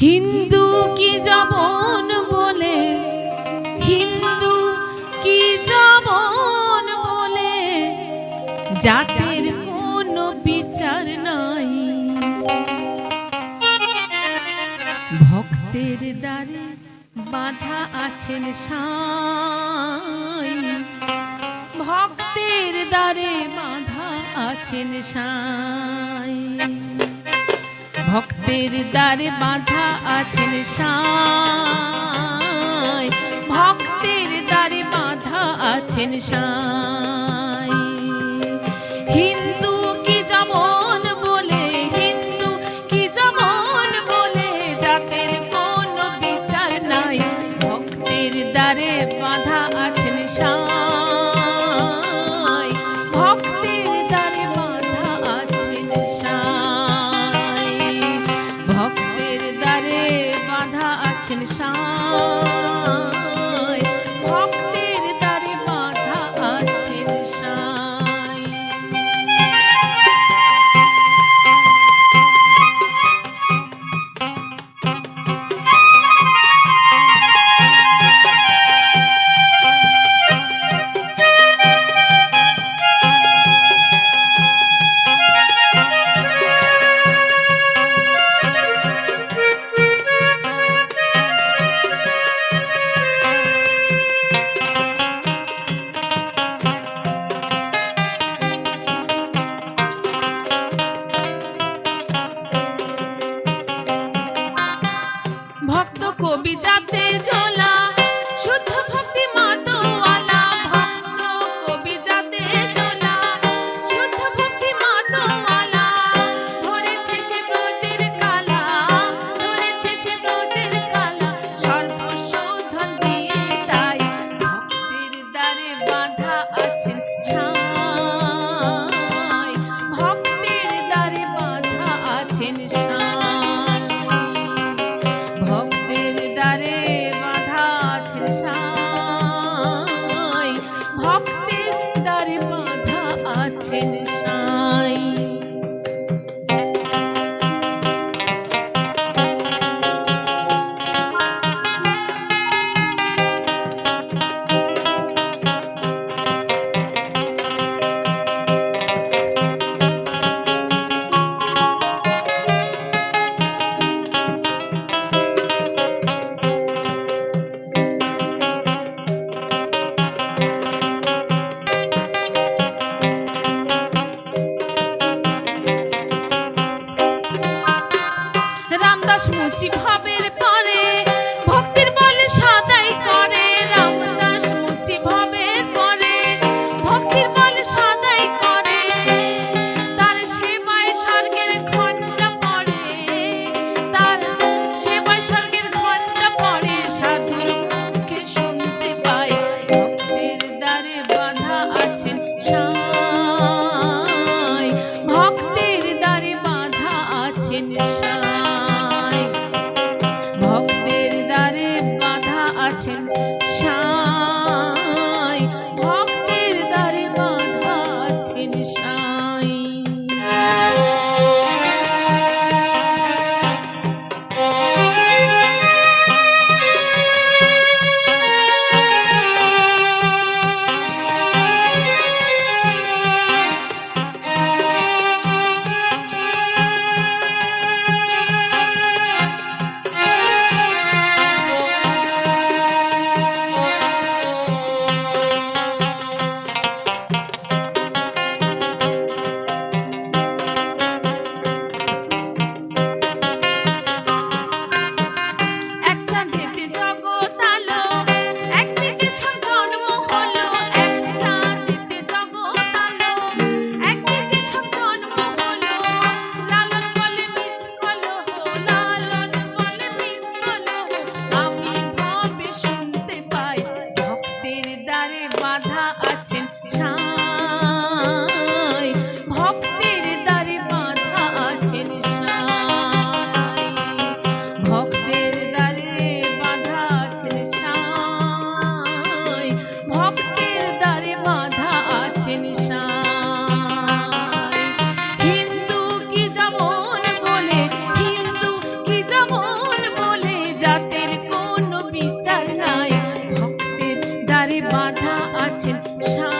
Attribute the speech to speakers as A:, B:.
A: হিন্দু কি জবন বলে? হিন্দু কি জবন বলে? জাতির কোনো বিচার নাই। ভক্তের দ্বারে বাধা আছেন সাই। ভক্তের দ্বারে বাধা আছেন সাই। ভক্তের দ্বারে বাধা আছেন সাই। ভক্তের দ্বারে বাধা আছেন সাই। সাই ভক্ত কবি যাতে জোলা রামদাস মুচি ভাবের পান রাধা আছেন সা